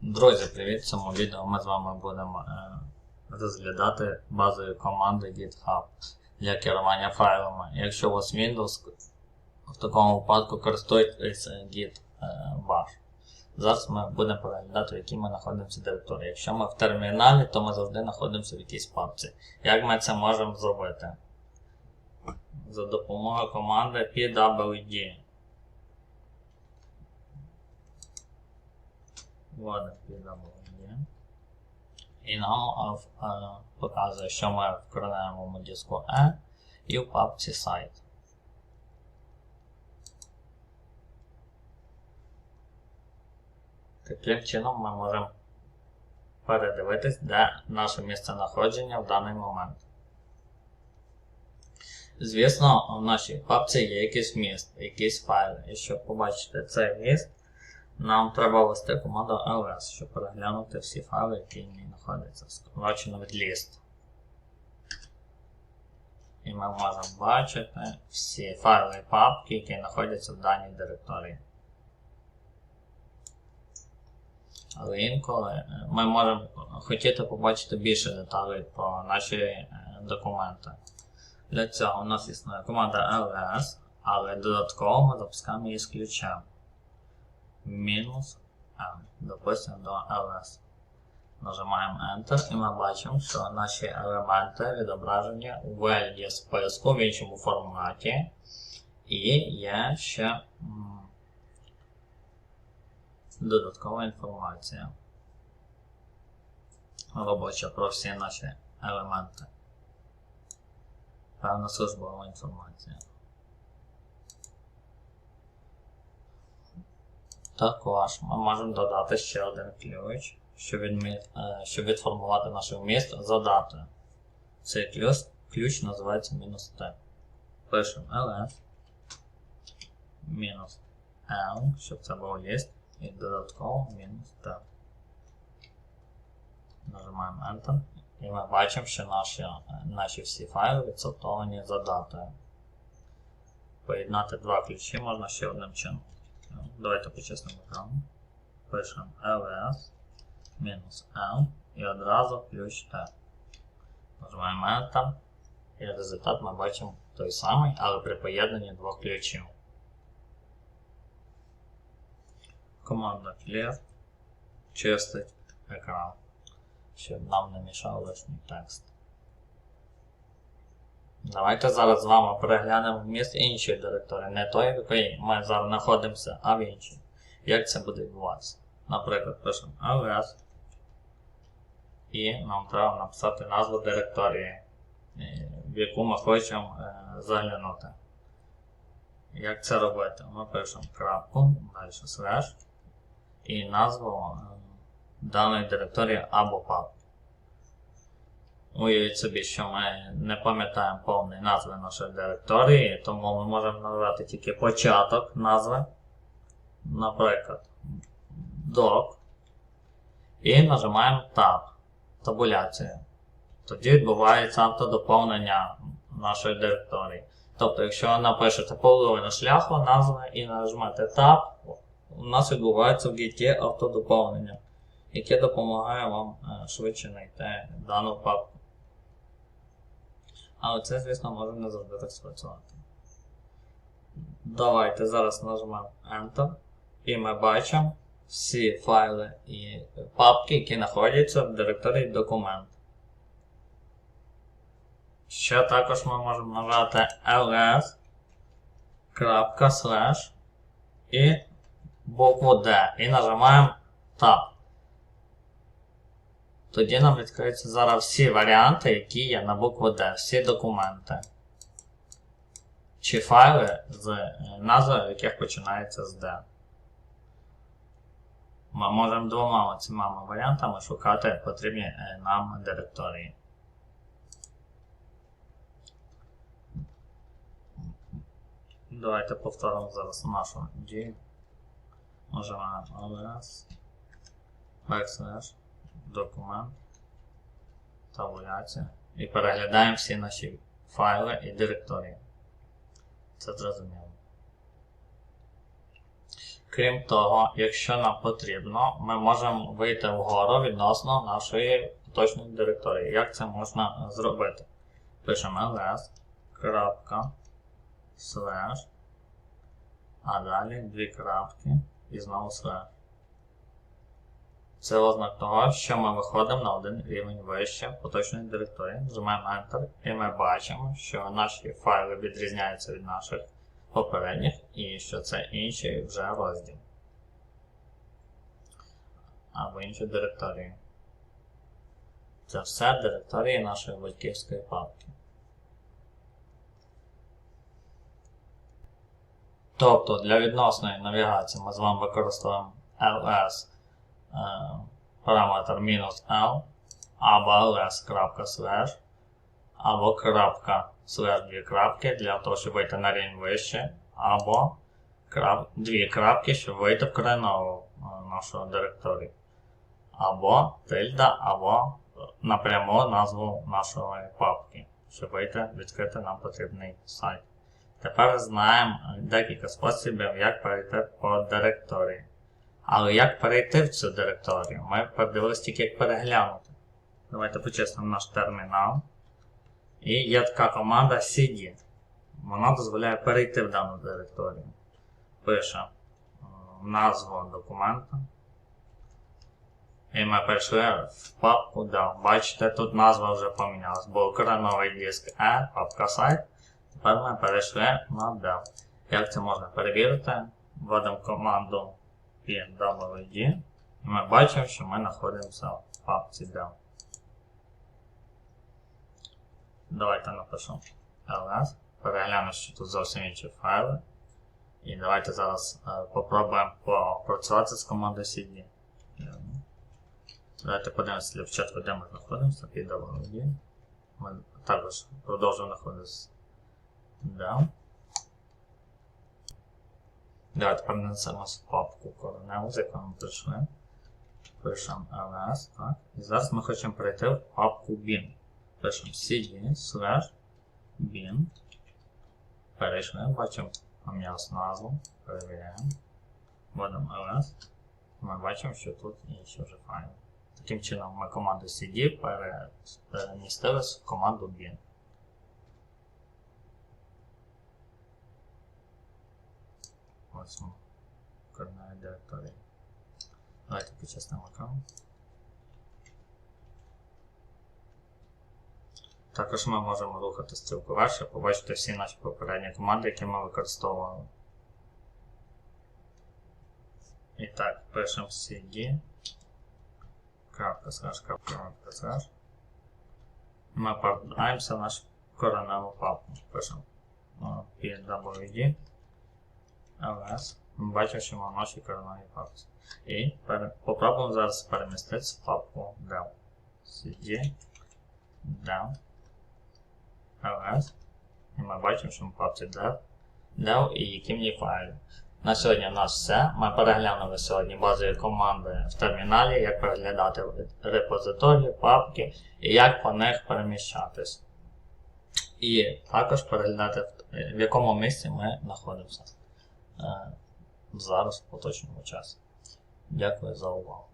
Друзі, привіт! В цьому відео ми з вами будемо е, розглядати базові команди GitHub для керування файлами. Якщо у вас Windows, в такому випадку користуйтесь Git е, Bash. Зараз ми будемо переглядати, в якій ми знаходимося директорії. Якщо ми в терміналі, то ми завжди знаходимося в якійсь папці. Як ми це можемо зробити? За допомогою команди pwd. Вводимо PWD. І нам в- показує, що ми в кореневому диску E і в папці сайт. Таким чином ми можемо передивитись, де наше місце знаходження в даний момент. Звісно, в нашій папці є якийсь міст, якийсь файл. І щоб побачити цей міст, нам треба ввести команду ls, щоб переглянути всі файли, які в ній знаходяться, скорочено від list. І ми можемо бачити всі файли і папки, які знаходяться в даній директорії. Але інколи е, ми можемо хотіти побачити більше деталей про наші е, документи. Для цього у нас існує команда ls, але додатково ми запускаємо її з ключем мінус M. Допустимо до ls. Нажимаємо Enter і ми бачимо, що наші елементи відображені у вигляді списку в іншому форматі. І є ще додаткова інформація. Робоча про всі наші елементи. Певна службова інформація. Також ми можемо додати ще один ключ, щоб, відмі... е, щоб відформувати наше вміст за датою. Цей ключ, ключ називається мінус T. Пишемо ls мінус L, щоб це був ліст, і додатково мінус T. Нажимаємо Enter. І ми бачимо, що наші, наші всі файли відсортовані за датою. Поєднати два ключі можна ще одним чином. Давайте по чесному екрану. Пишемо ls L і одразу ключ T. Нажимаємо Enter. І результат ми бачимо той самий, але при поєднанні двох ключів. Команда clear чистить екран, щоб нам не мішав лишній текст. Давайте зараз з вами переглянемо вміст іншої директорії, не той, в якій ми зараз знаходимося, а в іншій. Як це буде відбуватися? Наприклад, пишемо ls і нам треба написати назву директорії, е, в яку ми хочемо е, заглянути. Як це робити? Ми пишемо крапку, далі слеш і назву е, даної директорії або папки. Уявіть собі, що ми не пам'ятаємо повної назви нашої директорії, тому ми можемо назвати тільки початок назви, наприклад, doc, і нажимаємо Tab, табуляцію. Тоді відбувається автодоповнення нашої директорії. Тобто, якщо напишете половину шляху назви і нажмете Tab, у нас відбувається в Git автодоповнення, яке допомагає вам швидше знайти дану папку. Але це, звісно, може не завжди так спрацювати. Давайте зараз нажмемо Enter. І ми бачимо всі файли і папки, які знаходяться в директорії документ. Ще також ми можемо нажати ls і букву D і нажимаємо Tab. Тоді нам відкриються зараз всі варіанти, які є на букву D, всі документи. Чи файли, з е, назвою яких починається з D. Ми можемо двома цими варіантами шукати потрібні е, нам директорії. Давайте повторимо зараз нашу G. Нажимаємо ls backslash документ, табуляція. І переглядаємо всі наші файли і директорії. Це зрозуміло. Крім того, якщо нам потрібно, ми можемо вийти вгору відносно нашої поточної директорії. Як це можна зробити? Пишемо ls, крапка, слеш, а далі дві крапки і знову слеш. Це ознак того, що ми виходимо на один рівень вище поточної директорії. Нажимаємо Enter і ми бачимо, що наші файли відрізняються від наших попередніх і що це інший вже розділ. Або інші директорії. Це все директорії нашої батьківської папки. Тобто для відносної навігації ми з вами використовуємо ls параметр L або ls.slash або крапка slash дві крапки для того, щоб вийти на рівень вище, або крап, дві крапки, щоб вийти в кореневу е, нашу директорію. Або тильда, або напряму назву нашої папки, щоб вийти відкрити нам потрібний сайт. Тепер знаємо декілька способів, як перейти по директорії. Але як перейти в цю директорію? Ми подивилися тільки як переглянути. Давайте почистимо наш термінал. І є така команда cd. Вона дозволяє перейти в дану директорію. Пише назву документа. І ми перейшли в папку DEL. Бачите, тут назва вже помінялась. Був кореневий диск E, папка сайт. Тепер ми перейшли на DEL. Як це можна перевірити? Вводимо команду pwd. І ми бачимо, що ми знаходимося в папці DEL. Давайте напишемо ls. Переглянемо, що тут зовсім інші файли. І давайте зараз е, попробуємо попрацювати з командою cd. Давайте подивимося для початку, де ми знаходимося. PWD. Ми також продовжуємо знаходитися down. Давайте перенесемо в папку короневу, з якою ми прийшли. Пишемо ls, так. І зараз ми хочемо перейти в папку bin. Пишемо cd slash bin. Перейшли, бачимо пом'яс назву, перевіряємо. Вводимо ls. Ми бачимо, що тут інші вже файли. Таким чином ми команду cd перемістились в команду bin. Кореневі директорії. Давайте почеснемо аккаунт. Також ми можемо рухати стрілку вверх, побачити всі наші попередні команди, які ми використовували. І так, пишемо cd. Слеш. Ми повертаємося в нашу кореневу папку. Пишемо pwd ls. Ми бачимо, що ми в нашій кореневій папці. І попробуємо зараз переміститися в папку del. cd del ls. І ми бачимо, що ми в папці del, del і які ній файли. На сьогодні в нас все. Ми переглянули сьогодні базові команди в терміналі, як переглядати репозиторії, папки і як по них переміщатись. І також переглядати, в якому місці ми знаходимося зараз в поточному часі. Дякую за увагу.